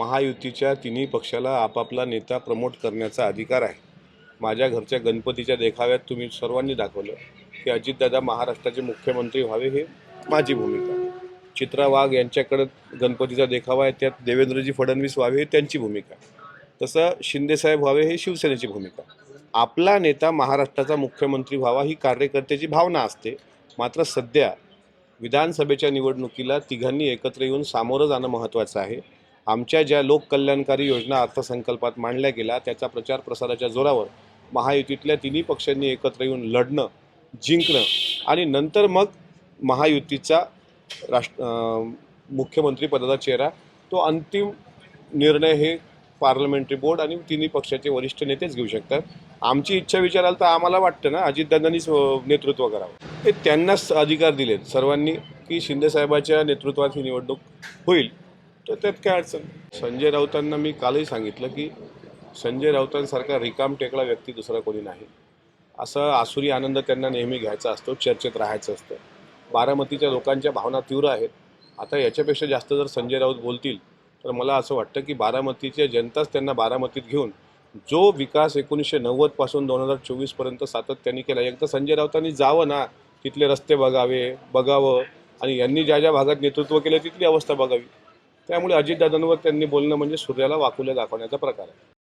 महायुतीच्या तिन्ही पक्षाला आपापला नेता प्रमोट करण्याचा अधिकार आहे. माझ्या घरच्या गणपतीच्या देखाव्यात तुम्ही सर्वांनी दाखवलं की अजितदादा महाराष्ट्राचे मुख्यमंत्री व्हावे हे माझी भूमिका. चित्रा वाघ यांच्याकडं गणपतीचा देखावा आहे त्यात देवेंद्रजी फडणवीस व्हावे हे त्यांची भूमिका. तसं शिंदेसाहेब व्हावे हे शिवसेनेची भूमिका. आपला नेता महाराष्ट्राचा मुख्यमंत्री व्हावा ही कार्यकर्त्याची भावना असते. मात्र सध्या विधानसभेच्या निवडणुकीला तिघांनी एकत्र येऊन सामोरं जाणं महत्त्वाचं आहे. आमच्या ज्या लोककल्याणकारी योजना अर्थसंकल्पात मांडल्या गेल्या त्याचा प्रचार प्रसाराच्या जोरावर महायुतीतल्या तिन्ही पक्षांनी एकत्र येऊन लढणं जिंकणं आणि नंतर मग महायुतीचा राष्ट्र मुख्यमंत्रीपदाचा चेहरा तो अंतिम निर्णय हे पार्लमेंटरी बोर्ड आणि तिन्ही पक्षाचे वरिष्ठ नेतेच घेऊ शकतात. आमची इच्छा विचाराल तर आम्हाला वाटतं ना अजितदादांनीच नेतृत्व करावं. हे त्यांनाच अधिकार दिलेत. सर्वांनी की शिंदेसाहेबाच्या नेतृत्वात ही निवडणूक होईल. तर त्यात काय अडचण संजय राऊतांना मी कालही सांगितलं की संजय राऊतांसारखा रिकाम टेकला व्यक्ती दुसरा कोणी नाही. असं आसुरी आनंद त्यांना नेहमी घ्यायचा असतो चर्चेत राहायचं असतं. बारामतीच्या लोकांच्या भावना तीव्र आहेत. आता याच्यापेक्षा जास्त जर संजय राऊत बोलतील तर मला असं वाटतं की बारामतीच्या जनताच त्यांना बारामतीत घेऊन जो विकास एकोणीसशे नव्वदपासून दोन हजार चोवीसपर्यंत सातत्याने केला एकदा संजय राऊतांनी जावं ना तिथले रस्ते बघावे बघावं आणि यांनी ज्या ज्या भागात नेतृत्व केलं तिथली अवस्था बघावी. त्यामुळे अजितदादांवर त्यांनी बोलणं म्हणजे सूर्याला वाकुल्या दाखवण्याचा प्रकार आहे.